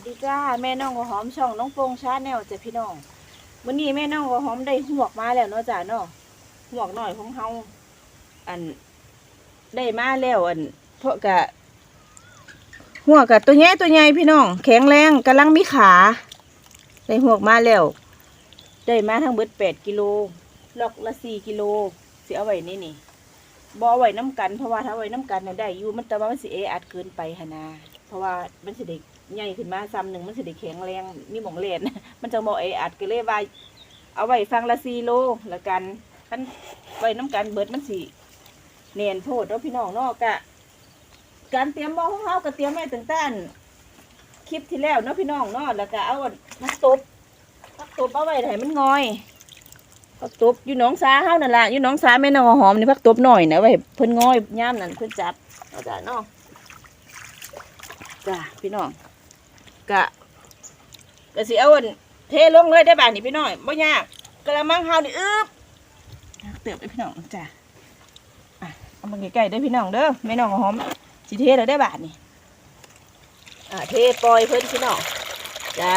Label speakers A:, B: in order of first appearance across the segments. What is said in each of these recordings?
A: วัสดีจ้าแม่น้องหัวหอมช่องน้องโปงชาแนลจ้ะพี่น้องวันนี้แม่น้องหัวหอมได้หวกมาแล้วเนาะจ้ะเนาะหวกหน่อยของเฮาอันได้มาแล้วอันเพราะกะหัวกะตัวใหญ่ตัวใหญ่พี่น้อง แข็งแรงกำลังมีขาได้หวกมาแล้วได้มาทั้งเบิดแปดกิโลล็อกละสี่กิโลเสิเอาไว้นี่นี่บเอไว้น้ำกันเพราะว่าถ้าไว้น้ำกันน่ะได้อยู่มันแต่ว่ามันสิเออัดเกินไปหนาเพราะว่ามันสิเด็ก ใหญ่ขึ้นมาซ้ำหนึ่งมันสิเด็กแข็งแรงมีหมองเลนมันจะบอกเออัดก็เลยว่าเอาไว้ฟังละสี่โลละกันคันไว้น้ำกันเบิดมันสิเนียนโพดเนาะพี่น้องนาะกะการเตรียมหม้อของเราก็เตรียมไว้ตั้งแต่อันคลิปที่แล้วเนาะพี่น้องเนาะแล้วก็เอาอันมาตบมาตบเอาไว้ให้มันงอยพักตบอยู่หนองสาเฮานั่นล่ะอยู่หนองสาแม่นอหอมนี่พักตบหน่อยนะไว้ให้เพิ่นงอยย่ามนั่นเพิ่นจับเอาจ้ะเนาะจ้ะพี่น้อง กะก็สิเอาอันเทลงเลยได้บ่านี่พี่น้อยบ่ยากกระมังเฮานี่อึ๊บเติบเลยพี่น้องจ้ะอะเอามาใกล้ๆเด้พี่น้องเด้อแม่น้องหอมสิเทแล้วได้บาทนี่อะเทปล่อยเพิ่นพี่น้องจ้า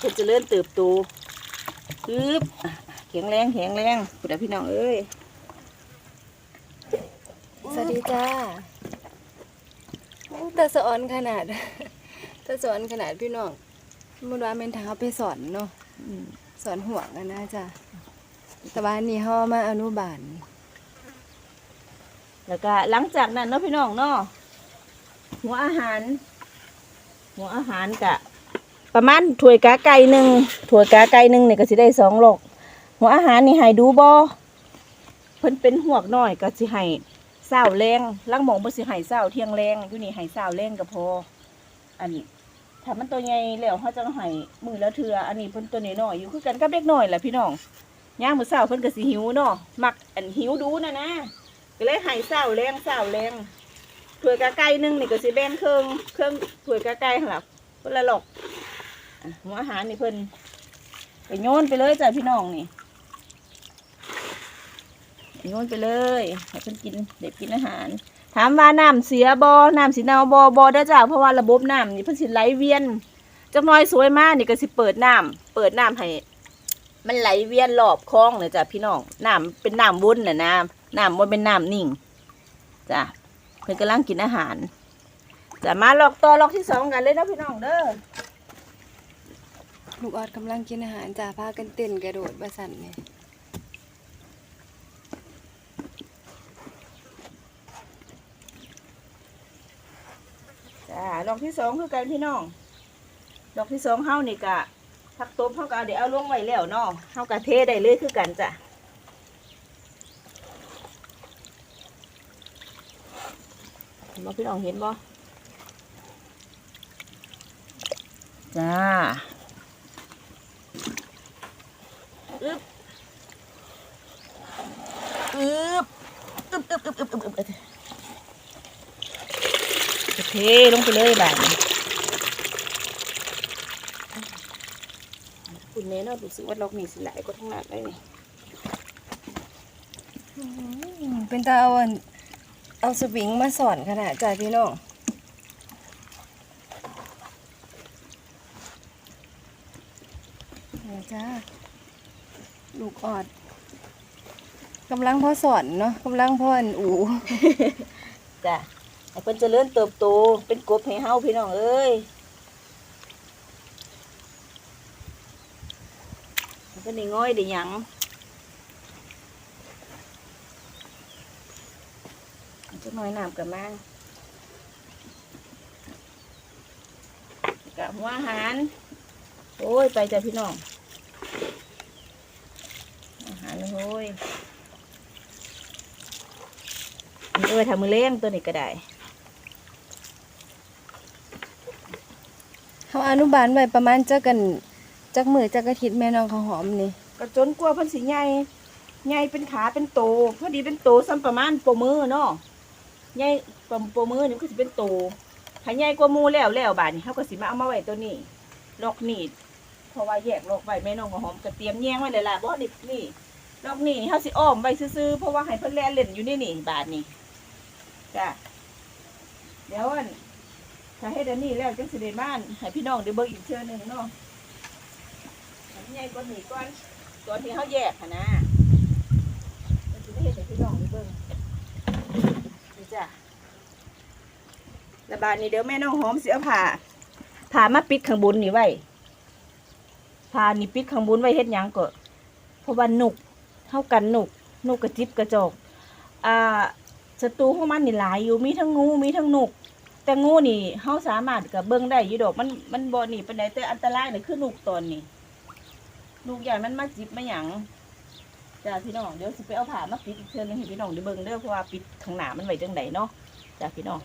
A: เพิ่นจะเลื่อนเติบโตอึ๊บแข็งแรงแข็งแรงพุดพี่น้องเอ้ย
B: สวัสดีจ้าอู้ตาสอนขนาด ตาสอนขนาดพี่น้องมุดว่าเป็นทางเอาไปสอนเนาะสอนห่วงอะนะจ้ะแต่ว่านี่ห่อมาอนุบาล
A: แล้วก็หลังจากนั้นเนาะพี่น้องเนาะหัวอาหาร หัวอาหารกะ ประมาณถ้วยกาไก่หนึ่งถ้วยกาไก่หนึ่งเนี่ยก็สิได้สองโลกหัวอาหารนี่ให้ดูบ่เพิ่นเป็นหวกน้อยก็สิให้เศร้าแรงลังหมองบ่สิให้เศร้าเที่ยงแรงอยู่นี่ให้เศร้าแรงก็พออันนี้ ถ้ามันตัวใหญ่แล้วเขาจะให้มือละเทืออันนี้เพิ่นตัวน้อยๆอยู่คือกันกับเด็กน้อยแหละพี่น้องย่างมื้อเช้าเพิ่นก็สิหิวเนาะมักอันหิวดูนะนะก็เลยให้เศร้าแรงเศร้าแรงถ้วยกาไก่นึงนี่ก็สิแบ่งเครื่องเครื่องถ้วยกาไก่หั่นล่ะคนละหลอกหัวอาหารนี่เพิ่นไปโยนไปเลยจ้ะพี่น้องนี่โยนไปเลยให้เพิ่นกินเด็กกินอาหาร ถามว่าน้ำเสียบอน้ำสีเนาบอบอได้จ้ะเพราะว่าระบบน้ำนี่เพิ่นสิไหลเวียนจักน้อยสวยมากนี่ก็สิเปิดน้ำเปิดน้ำให้มันไหลเวียนรอบคลองเลยจ้ะพี่น้องน้ำเป็นน้ำวนน่ะนะน้ำมันเป็นน้ำนิ่งจ้ะเพิ่นกำลังกินอาหารจะมาลอกต่อลอกที่สองกันเลยนะพี่น้องเด้อ
B: ลูกออดกำลังกินอาหารจ้าพากันเต้นกระโดดบะสันเนี่
A: จ้ะลอกที่สองคือกันพี่น้องลอกที่สองเฮานี่กะพักตบเฮาก็เอาเดี๋ยวเอาลงไว้แล้วเนาะเฮากะเทได้เลยคือกันจ้ะเห็นบ่พี่น้องเห็นบ่จ้าอึ๊บอึ๊บอึ๊บอึ๊บอึ๊บอึ๊บอึ๊บ อึ๊บโอเคลงไปเลยแบบนี้คุณเน้นเราดูสึกว่าล็อกนี่สิหลายก็ทั้งนั้นเลยนี่
B: อืมเป็นตาเอาอันเอาสวิงมาสอนขนาดจ้าพี่น้องนี่จ้าลูกออดกำลังพอสอนเนาะกำลังพออันอู
A: จ้ะ ไอ้เพิ่นเจะเลื่อนเติบโต เป็นกบให้เฮาพี่น้องเอ้ยมันก็นี่ง่อยได้หยังจะน้อยน้ำกับมากับหัวอาหารโอ้ย ไปจ้ะพี่น้องอาหารโอ้ยเอาไว้ทำมือเลี้งตัวนี้ก็ได้
B: เขาอนุบาลไว้ประมาณจักกันจักมือจักอาทิตย์แม่น้องเขาวหอมนี่
A: ก็จนกลัวเพันสีใหญ่ใหญ่เป็นขาเป็นโตพอดีเป็นโตซ้ำประมาณโปมือเนาะใหญ่ประโปมือนี่มันก็สิเป็นโตถ้าใหญ่กว่าหมูแล้วแล้วบาดนี้เขาก็สิมาเอามาไว้ตัวนี้ลอกนี่เพราะว่าแยกลอกไว้แม่น้องก็หอมก็เตรียมแยงไว้เลยล่ะบ่ดินี่ลอกนี่เขาสิอ้อมไว้ซื่อๆเพราะว่าให้เพิ่นแล่นเล่นอยู่นี่นี่บาดนี้จ้ะเดี๋ยวอัน ถ้าเฮ็ดอันนี้แล้วจังสิได้บ้านให้พี่น้องได้เบิ่งอีกเทื่อหนึงเนาะอันใหญ่กว่านี้ก่อนตอนที่เฮาแยกหั่นนะมันสิได้เฮ็ดให้พี่น้องได้เบิ่งนี่จ้ะแล้วบาดนี้เดี๋ยวแม่น้องหอมสิเอาผ้าผ้ามาปิดข้างบนนี่ไว้ผ้านี่ปิดข้างบนไว้เฮ็ดหยังก็เพราะว่านุกเท่ากันนุกนุกกระจิบกระจอกอ่าศัตรูของมันนี่หลายอยู่มีทั้งงูมีทั้งนุก แต่งูนี่เฮาสามารถกับเบิ่งได้อยู่ดอกมันมันบ่หนีปานแต่อันตรายนี่คือนุกตนนี้นุกใหญ่มันมาจิบมาหยังจ้าพี่น้องเดี๋ยวสิไปเอาผ้ามาปิดอีกเทื่อนึงให้พี่น้องได้เบิ่งเด้อเพราะว่าปิดข้างหน้ามันไว้จังไดเนาะจ้าพี่น้อง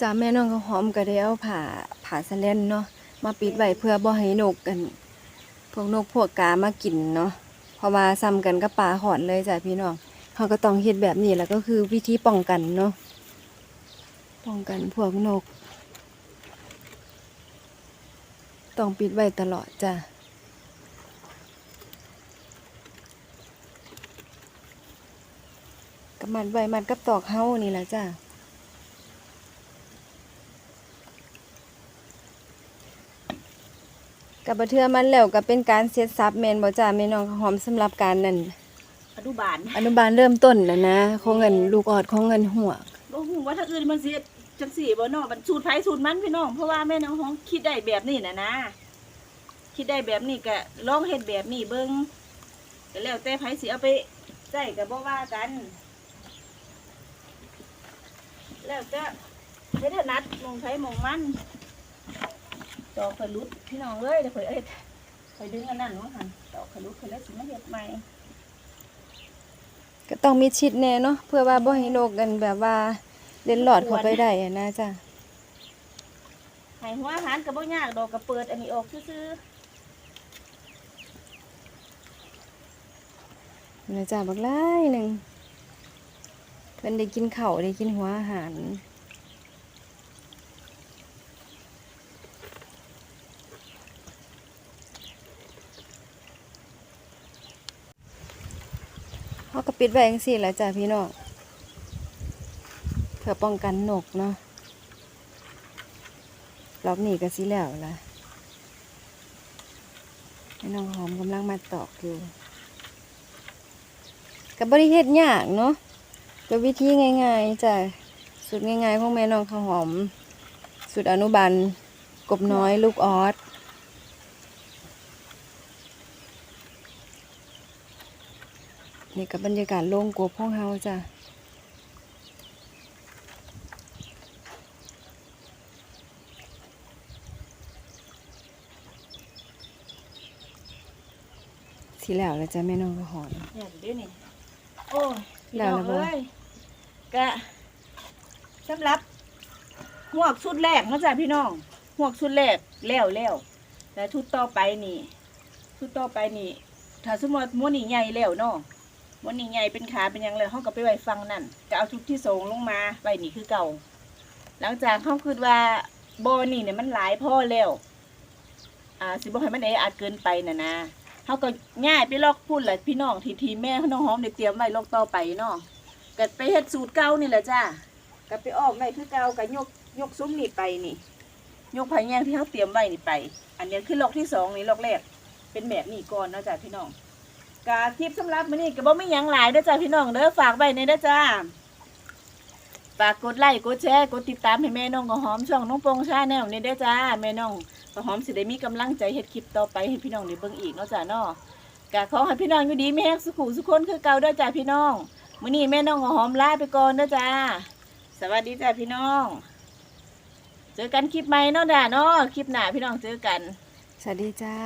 B: จ้าแม่น้องเขาหอมก็ได้เอาผ้าผ้าสะเลนเนาะ มาปิดไว้เพื่อบ่ให้นกกันพวกนกพวกกามากินเนาะเพราะว่าซ้ำกันกับปลาหอนเลยจ้ะพี่น้องเขาก็ต้องเฮ็ดแบบนี้แหล้วก็คือวิธีป้องกันเนาะป้องกันพวกนก ต้องปิดไว้ตลอดจ้ะกับมัดไว้มัดกับตอกเฮานี่แหละจ้ะ กับบะเทือมันแล้วก็เป็นการเสียทรัพย์แมนบ่จ้าแม่น้องข้าวหอมสำหรับการนั่น
A: อนุบาล
B: อนุบาลเริ่มต้นนะนะของเงินลูกออดของเงินหัว
A: บ่ฮู้ว่าถ้าอื่นมันสิจังสี่บ่เนาะมันสูตรไผสูตรมันพี่น้อง เพราะว่าแม่น้องฮ้องคิดได้แบบนี้น่ะนะ คิดได้แบบนี้ก็ลองเฮ็ดแบบนี้เบิ่งก็แล้วแต่ไผสิเอาไปใช้ก็บ่ว่ากัน แล้วแต่เฮ็ดถนัดหมองไผหมองมัน ตอกขลุดพี่น้องเอ้ยเดี๋ยวข่อยเอ้ยข่อยดึงอันนั้นว่าหั่นตอกขลุดข่อยแล้วสิมาเฮ็ดใหม่
B: ก็ต้องมีชิดแน่เนาะเพื่อว่าบ่ให้นกกันแบบว่าเล่นหลอดเข้าไปได้อะนะจ้ะ
A: ให้หัวอาหารก็บ่ยากดอกก็เปิดอันนี้ออกซื่อ
B: นะจ้ะบักหลายหนึงเพิ่นได้กินข้าวได้กินหัวอาหาร เฮาก็ปิดไว้จังซี่แหละจ้ะพี่น้องเพื่อป้องกันนกเนาะรอบนี้ก็สิแล้วล่ะให้น้องหอมกำลังมาตอกอยู่กับบริเฮ็ดยากเนาะก็วิธีง่ายๆจ้ะสูตรง่ายๆของแม่น้องข้าวหอมสูตรอนุบาลกบน้อยลูกออส นี่กับบรรยากาศโล่งกบห้องเฮาจ้ะสิแล้วแล้วจ้ะแม่น้องข้าวหอม
A: ๆเนี่ยเดี๋ยวนี้โอ้ยพี่
B: แล้ว
A: น้อง
B: แล้วบ่
A: เอ้ยก็สำหรับหวกชุดแรกเนาะจ้ะพี่น้องหวกชุดแรกแล้วแล้วแต่ชุดต่อไปนี่ชุดต่อไปนี่ถ้าสมมติม้วนนี่ใหญ่แล้วเนาะม้ วันนี่ใหญ่เป็นขาเป็นยังเลยเขาก็ไปไว้ฟังนั่นก็เอาชุดที่สองลงมาไว้นี่คือเก่า หลังจากเขาคิดว่าโบนี่เนี่ยมันหลายพ่อแล้วอ่าสิบอกให้มันเออาจเกินไปน่ะนะเขาก็ง่ายไปลอกพูดแหละพี่น้องทีทีแม่เขาน้องหอมได้เตรียมไว้ลอกต่อไปเนาะก็ไปเฮ็ดสูตรเก่านี่แหละจ้าก็ไปออกได้คือเก่าก็ยกยกซุ้มนี่ไปนี่ ยกไผ่แยงที่เขาเตรียมไว้นี่ไป อันนี้คือลอกที่สองนี่ลอกแรกเป็นแบบนี้ก่อนเนาะจ้าพี่น้อง กาคลิปสำหรับมื้อนี้ก็บ่มีหยังหลายเด้อจ้าพี่น้องเด้อฝากไว้ในเด้อจ้าฝากกดไลค์กดแชร์กดติดตามให้แม่น้องก็หอมช่องน้องปงชาแนลนี่เด้อจ้าแม่น้องก็หอมสิได้มีกำลังใจเฮ็ดคลิปต่อไปให้พี่น้องได้เบิ่งอีกเนาะจ้าเนาะก็ขอให้พี่น้องอยู่ดีมีแฮงสุขุสุขคนคือเก่าเด้อจ้าพี่น้องมื้อนี้แม่น้องก็หอมลาไปก่อนเด้อจ้าสวัสดีจ้าพี่น้อง เจอกันคลิปใหม่เนาะจ้าเนาะคลิปหน้าพี่น้องเจอกัน
B: สวัสดีจ้า